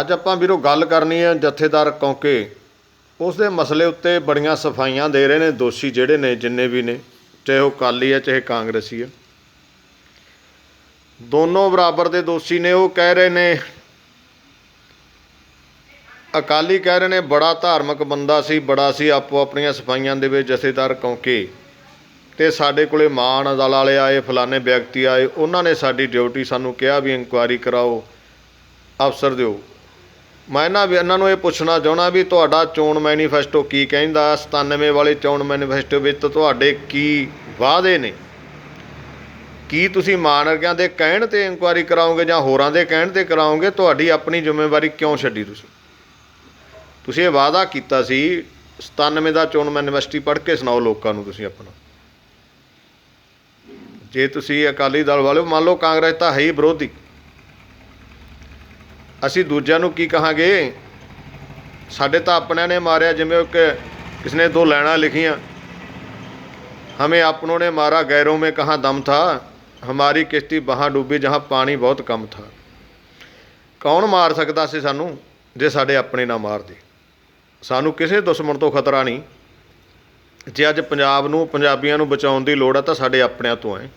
ਅੱਜ ਆਪਾਂ ਵੀਰੋ ਗੱਲ ਕਰਨੀ ਹੈ ਜਥੇਦਾਰ ਕੌਂਕੇ। ਉਸ ਦੇ ਮਸਲੇ ਉੱਤੇ ਬੜੀਆਂ ਸਫਾਈਆਂ ਦੇ ਰਹੇ ਨੇ ਦੋਸ਼ੀ ਜਿਹੜੇ ਨੇ, ਜਿੰਨੇ ਵੀ ਨੇ, ਚਾਹੇ ਉਹ ਕਾਲੀ ਹੈ, ਚਾਹੇ ਕਾਂਗਰਸੀ ਹੈ। ਦੋਨੋਂ ਬਰਾਬਰ ਦੇ ਦੋਸ਼ੀ ਨੇ, ਉਹ ਕਹਿ ਰਹੇ ਨੇ, ਅਕਾਲੀ ਕਹਿ ਰਹੇ ਨੇ, ਬੜਾ ਧਾਰਮਿਕ ਬੰਦਾ ਸੀ, ਬੜਾ ਸੀ, ਆਪੋ ਆਪਣੀਆਂ ਸਫਾਈਆਂ ਦੇ ਵਿੱਚ ਜਥੇਦਾਰ ਕੌਂਕੇ। ਤੇ ਸਾਡੇ ਕੋਲੇ ਮਾਨ ਅਦਲ ਵਾਲੇ ਆਏ, ਫਲਾਣੇ ਵਿਅਕਤੀ ਆਏ, ਉਹਨਾਂ ਨੇ ਸਾਡੀ ਡਿਊਟੀ ਸਾਨੂੰ ਕਿਹਾ ਵੀ ਇਨਕੁਆਇਰੀ ਕਰਾਓ, ਅਫਸਰ ਦਿਓ। ਮੈਂ ਇਹਨਾਂ ਵੀ ਇਹਨਾਂ ਨੂੰ ਇਹ ਪੁੱਛਣਾ ਚਾਹੁੰਦਾ ਵੀ ਤੁਹਾਡਾ ਚੋਣ ਮੈਨੀਫੈਸਟੋ ਕੀ ਕਹਿੰਦਾ? 97 ਵਾਲੇ ਚੋਣ ਮੈਨੀਫੈਸਟੋ ਵਿੱਚ ਤੁਹਾਡੇ ਕੀ ਵਾਅਦੇ ਨੇ? ਕੀ ਤੁਸੀਂ ਮਾਨ ਦੇ ਕਹਿਣ ਤੇ ਇਨਕੁਆਇਰੀ ਕਰਾਓਗੇ ਜਾਂ ਹੋਰਾਂ ਦੇ ਕਹਿਣ ਤੇ ਕਰਾਓਗੇ? ਤੁਹਾਡੀ ਆਪਣੀ ਜ਼ਿੰਮੇਵਾਰੀ ਕਿਉਂ ਛੱਡੀ ਤੁਸੀਂ? ਤੁਸੀਂ ਇਹ ਵਾਅਦਾ ਕੀਤਾ ਸੀ 97 ਦਾ ਚੋਣ ਮੈਨੀਫੈਸਟੋ ਪੜ੍ਹ ਕੇ ਸੁਣਾਓ ਲੋਕਾਂ ਨੂੰ ਤੁਸੀਂ ਆਪਣਾ। ਜੇ ਤੁਸੀਂ ਅਕਾਲੀ ਦਲ ਵਾਲਿਓ ਮੰਨ ਲਓ ਕਾਂਗਰਸ ਤਾਂ ਹੈ ਹੀ ਵਿਰੋਧੀ। ਅਸੀਂ ਦੂਜਿਆਂ ਨੂੰ ਕੀ ਕਹਾਂਗੇ? ਸਾਡੇ ਤਾਂ ਆਪਣਿਆਂ ਨੇ ਮਾਰਿਆ, ਜਿਵੇਂ ਉਹ ਕਿਸ ਨੇ ਦੋ ਲੈਣਾ ਲਿਖੀਆਂ। ਹਮੇ ਆਪਣੋਂ ਨੇ ਮਾਰਾ, ਗੈਰੋਂ ਮੇ ਕਹਾ ਦਮ ਥਾ? ਹਮਾਰੀ ਕਿਸ਼ਤੀ ਬਹਾ ਡੁੱਬੀ, ਜਹਾਂ ਪਾਣੀ ਬਹੁਤ ਕਮ ਥਾ। ਕੌਣ ਮਾਰ ਸਕਦਾ ਸੀ ਸਾਨੂੰ, ਜੇ ਸਾਡੇ ਆਪਣੇ ਨਾ ਮਾਰਦੇ? ਸਾਨੂੰ ਕਿਸੇ ਦੁਸ਼ਮਣ ਤੋਂ ਖਤਰਾ ਨਹੀਂ। ਜੇ ਅੱਜ ਪੰਜਾਬ ਨੂੰ, ਪੰਜਾਬੀਆਂ ਨੂੰ ਬਚਾਉਣ ਦੀ ਲੋੜ ਹੈ ਤਾਂ ਸਾਡੇ ਆਪਣਿਆਂ ਤੋਂ ਹੈ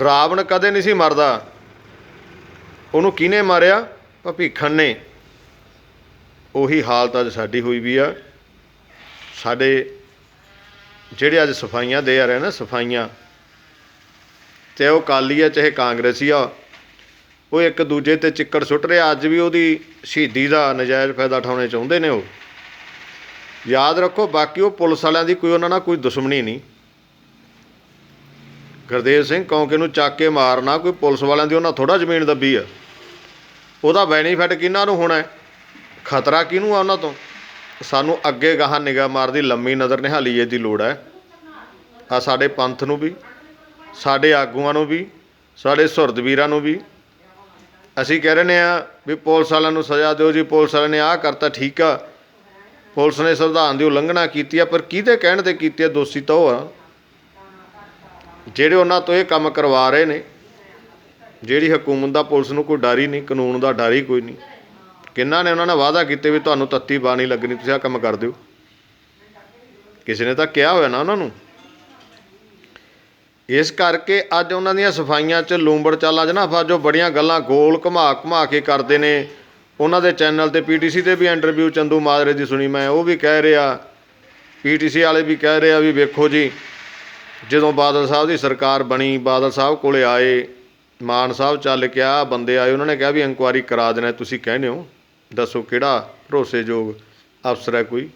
ਰਾਵਣ ਕਦੇ ਨਹੀਂ ਸੀ ਮਰਦਾ। ਉਹਨੂੰ ਕਿਹਨੇ ਮਾਰਿਆ? ਭਪੀਖਣ ਨੇ। ਉਹੀ ਹਾਲਤ ਅੱਜ ਸਾਡੀ ਹੋਈ ਵੀ ਆ। ਸਾਡੇ ਜਿਹੜੇ ਅੱਜ ਸਫਾਈਆਂ ਦੇ ਆ ਰਹੇ ਨਾ, ਸਫਾਈਆਂ। ਤੇ ਉਹ ਕਾਲੀ ਆ, ਚਾਹੇ ਕਾਂਗਰਸੀ ਆ। ਉਹ ਇੱਕ ਦੂਜੇ ਤੇ ਚਿੱਕੜ ਸੁੱਟ ਰਿਹਾ। ਅੱਜ ਵੀ ਉਹਦੀ ਸ਼ਹੀਦੀ ਦਾ ਨਜਾਇਜ਼ ਫਾਇਦਾ ਉਠਾਉਣੇ ਚਾਹੁੰਦੇ ਨੇ ਉਹ। ਯਾਦ ਰੱਖੋ, ਬਾਕੀ ਉਹ ਪੁਲਿਸ ਵਾਲਿਆਂ ਦੀ ਕੋਈ ਉਹਨਾਂ ਨਾਲ ਕੋਈ ਦੁਸ਼ਮਣੀ ਨਹੀਂ। ਗੁਰਦੇਵ ਸਿੰਘ ਕੌਂਕੇ ਨੂੰ ਚੱਕ ਕੇ ਮਾਰਨਾ, ਕੋਈ ਪੁਲਿਸ ਵਾਲਿਆਂ ਦੀ ਉਹਨਾਂ ਥੋੜਾ ਜ਼ਮੀਨ ਦੱਬੀ ਆ। ਉਹਦਾ ਬੈਨੀਫਿਟ ਕਿਹਨਾਂ ਨੂੰ ਹੋਣਾ ਖਤਰਾ ਕਿਹਨੂੰ ਆ ਉਹਨਾਂ ਤੋਂ? ਸਾਨੂੰ ਅੱਗੇ ਗਾਹਾਂ ਨਿਗਾਹ ਮਾਰਦੀ, ਲੰਮੀ ਨਜ਼ਰ ਨਿਹਾਲੀਏ ਦੀ ਲੋੜ ਹੈ। ਆ ਸਾਡੇ ਪੰਥ ਨੂੰ ਵੀ, ਸਾਡੇ ਆਗੂਆਂ ਨੂੰ ਵੀ, ਸਾਡੇ ਸੁਰਦ ਵੀਰਾਂ ਨੂੰ ਵੀ। ਅਸੀਂ ਕਹਿ ਰਹੇ ਆ ਵੀ ਪੁਲਿਸ ਵਾਲਿਆਂ ਨੂੰ ਸਜ਼ਾ ਦਿਓ ਜੀ, ਪੁਲਿਸ ਵਾਲਿਆਂ ਨੇ ਆਹ ਕਰਤਾ, ਠੀਕ ਆ। ਪੁਲਿਸ ਨੇ ਸੰਵਿਧਾਨ ਦੀ ਉਲੰਘਣਾ ਕੀਤੀ ਆ, ਪਰ ਕਿਹਦੇ ਕਹਿਣ ਤੇ ਕੀਤੀ ਆ, ਦੋਸ਼ੀ ਤਾਂ ਉਹ ਆ। ਜਿਹੜੇ ਉਹਨਾਂ ਤੋਂ ਇਹ ਕੰਮ ਕਰਵਾ ਰਹੇ ਨੇ ਜਿਹੜੀ ਹਕੂਮਤ ਦਾ ਪੁਲਿਸ ਨੂੰ ਕੋਈ ਡਰ ਹੀ ਨਹੀਂ, ਕਾਨੂੰਨ ਦਾ ਡਰ ਹੀ ਕੋਈ ਨਹੀਂ। ਕਿੰਨਾ ਨੇ ਉਹਨਾਂ ਨੇ ਵਾਅਦਾ ਕੀਤੇ ਵੀ ਤੁਹਾਨੂੰ ਤੱਤੀ ਬਾਣੀ ਲੱਗਣੀ, ਤੁਸੀਂ ਆ ਕੰਮ ਕਰ ਦਿਓ। ਕਿਸੇ ਨੇ ਤਾਂ ਕਿਹਾ ਹੋਇਆ ਨਾ ਉਹਨਾਂ ਨੂੰ। ਇਸ ਕਰਕੇ ਅੱਜ ਉਹਨਾਂ ਦੀਆਂ ਸਫਾਈਆਂ 'ਚ ਲੂੰਬੜ ਚਾਲਾਂ 'ਚ ਨਾ ਫਾਜੋ ਬੜੀਆਂ ਗੱਲਾਂ ਗੋਲ ਘੁਮਾ ਘੁਮਾ ਕੇ ਕਰਦੇ ਨੇ। ਉਹਨਾਂ ਦੇ ਚੈਨਲ ਤੇ ਪੀਟੀਸੀ ਤੇ ਵੀ ਇੰਟਰਵਿਊ, ਚੰਦੂ ਮਾਜਰੇ ਦੀ ਸੁਣੀ ਮੈਂ, ਉਹ ਵੀ ਕਹਿ ਰਿਹਾ। ਪੀਟੀਸੀ ਵਾਲੇ ਵੀ ਕਹਿ ਰਿਹਾ ਵੀ ਵੇਖੋ ਜੀ, ਜਦੋਂ ਬਾਦਲ ਸਾਹਿਬ ਦੀ ਸਰਕਾਰ ਬਣੀ, ਬਾਦਲ ਸਾਹਿਬ ਕੋਲੇ ਆਏ ਮਾਨ ਸਾਹਿਬ ਚੱਲ ਕੇ ਆ ਬੰਦੇ ਆਏ, ਉਹਨਾਂ ਨੇ ਕਿਹਾ ਵੀ ਇਨਕੁਆਰੀ ਕਰਾ ਦੇਣਾ, ਤੁਸੀਂ ਕਹਿੰਦੇ ਹੋ। ਦੱਸੋ ਕਿਹੜਾ ਭਰੋਸੇਯੋਗ ਅਫਸਰ ਹੈ ਕੋਈ।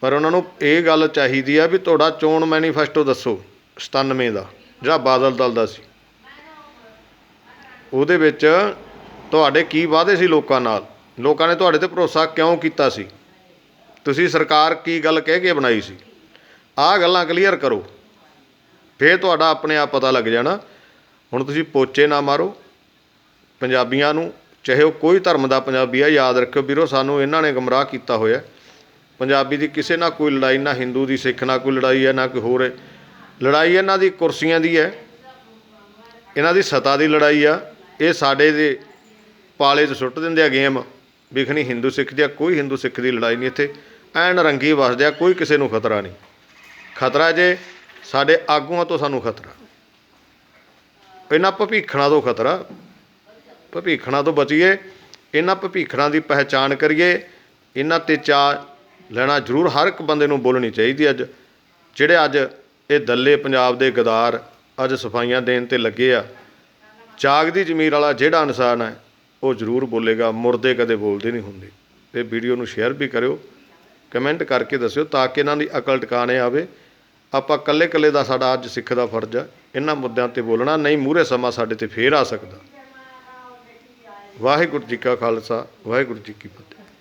ਪਰ ਉਹਨਾਂ ਨੂੰ ਇਹ ਗੱਲ ਚਾਹੀਦੀ ਆ ਵੀ ਤੁਹਾਡਾ ਚੋਣ ਮੈਨੀਫੈਸਟੋ ਦੱਸੋ 97 ਦਾ ਜਿਹੜਾ ਬਾਦਲ ਦਲ ਦਾ ਸੀ। ਉਹਦੇ ਵਿੱਚ ਤੁਹਾਡੇ ਕੀ ਵਾਅਦੇ ਸੀ ਲੋਕਾਂ ਨਾਲ? ਲੋਕਾਂ ਨੇ ਤੁਹਾਡੇ ਤੇ ਭਰੋਸਾ ਕਿਉਂ ਕੀਤਾ ਸੀ? ਤੁਸੀਂ ਸਰਕਾਰ ਕੀ ਗੱਲ ਕਹਿ ਕੇ ਬਣਾਈ ਸੀ? ਆਹ ਗੱਲਾਂ ਕਲੀਅਰ ਕਰੋ। ਫੇਰ ਤੁਹਾਡਾ ਆਪਣੇ ਆਪ ਪਤਾ ਲੱਗ ਜਾਣਾ ਹੁਣ ਤੁਸੀਂ ਪੋਚੇ ਨਾ ਮਾਰੋ। ਪੰਜਾਬੀਆਂ ਨੂੰ ਚਾਹੇ ਉਹ ਕੋਈ ਧਰਮ ਦਾ ਪੰਜਾਬੀ ਆ ਯਾਦ ਰੱਖਿਓ ਵੀਰੋ ਸਾਨੂੰ ਇਹਨਾਂ ਨੇ ਗਮਰਾਹ ਕੀਤਾ ਹੋਇਆ। ਪੰਜਾਬੀ ਦੀ ਕਿਸੇ ਨਾਲ ਕੋਈ ਲੜਾਈ ਨਾ ਹਿੰਦੂ ਦੀ ਸਿੱਖ ਨਾਲ ਕੋਈ ਲੜਾਈ ਹੈ ਨਾ ਕੋਈ ਹੋਰ ਹੈ। ਲੜਾਈ ਇਹਨਾਂ ਦੀ ਕੁਰਸੀਆਂ ਦੀ ਹੈ। ਇਹਨਾਂ ਦੀ ਸਤਾ ਦੀ ਲੜਾਈ ਆ। ਇਹ ਸਾਡੇ ਦੇ ਪਾਲੇ 'ਚ ਸੁੱਟ ਦਿੰਦੇ ਆ ਗੇਮ। ਵਿਖਣੀ ਹਿੰਦੂ ਸਿੱਖ ਦੀ ਆ, ਕੋਈ ਹਿੰਦੂ ਸਿੱਖ ਦੀ ਲੜਾਈ ਨਹੀਂ ਇੱਥੇ। ਐਨ ਰੰਗੀ ਵਸਦੇ ਆ ਕੋਈ ਕਿਸੇ ਨੂੰ ਖਤਰਾ ਨਹੀਂ। ਖਤਰਾ ਜੇ ਸਾਡੇ ਆਗੂਆਂ ਤੋਂ ਸਾਨੂੰ ਖਤਰਾ। ਇਹਨਾਂ ਭਵੀਖਣਾ ਤੋਂ ਖਤਰਾ, ਭਵੀਖਣਾ ਤੋਂ ਬਚੀਏ, ਇਹਨਾਂ ਭਵੀਖਣਾ ਦੀ ਪਹਿਚਾਣ ਕਰੀਏ, ਇਹਨਾਂ ਤੇ ਚਾ ਲੈਣਾ ਜ਼ਰੂਰ ਹਰ ਇੱਕ ਬੰਦੇ ਨੂੰ ਬੋਲਣੀ ਚਾਹੀਦੀ ਅੱਜ। ਜਿਹੜੇ ਅੱਜ ਇਹ ਦੱਲੇ ਪੰਜਾਬ ਦੇ ਗਦਾਰ ਅੱਜ ਸਫਾਈਆਂ ਦੇਣ ਤੇ ਲੱਗੇ ਆ ਜਾਗਦੀ ਜ਼ਮੀਰ ਵਾਲਾ ਜਿਹੜਾ ਇਨਸਾਨ ਹੈ, ਉਹ ਜ਼ਰੂਰ ਬੋਲੇਗਾ, ਮੁਰਦੇ ਕਦੇ ਬੋਲਦੇ ਨਹੀਂ ਹੁੰਦੇ। ਤੇ ਵੀਡੀਓ ਨੂੰ ਸ਼ੇਅਰ ਵੀ ਕਰਿਓ, ਕਮੈਂਟ ਕਰਕੇ ਦੱਸਿਓ ਤਾਂ ਕਿ ਇਹਨਾਂ ਦੀ ਅਕਲ ਟਿਕਾਣੇ ਆਵੇ। ਆਪਾਂ ਕੱਲੇ ਕੱਲੇ ਦਾ ਸਾਡਾ ਅੱਜ ਸਿੱਖ ਦਾ ਫਰਜ਼ ਆ, ਇਹਨਾਂ ਮੁੱਦਿਆਂ ਤੇ ਬੋਲਣਾ, ਨਹੀਂ ਮੂਹਰੇ ਸਮਾਂ ਸਾਡੇ ਤੇ ਫੇਰ ਆ ਸਕਦਾ। ਵਾਹਿਗੁਰੂ ਜੀ ਕਾ ਖਾਲਸਾ, ਵਾਹਿਗੁਰੂ ਜੀ ਕੀ ਫਤਿਹ।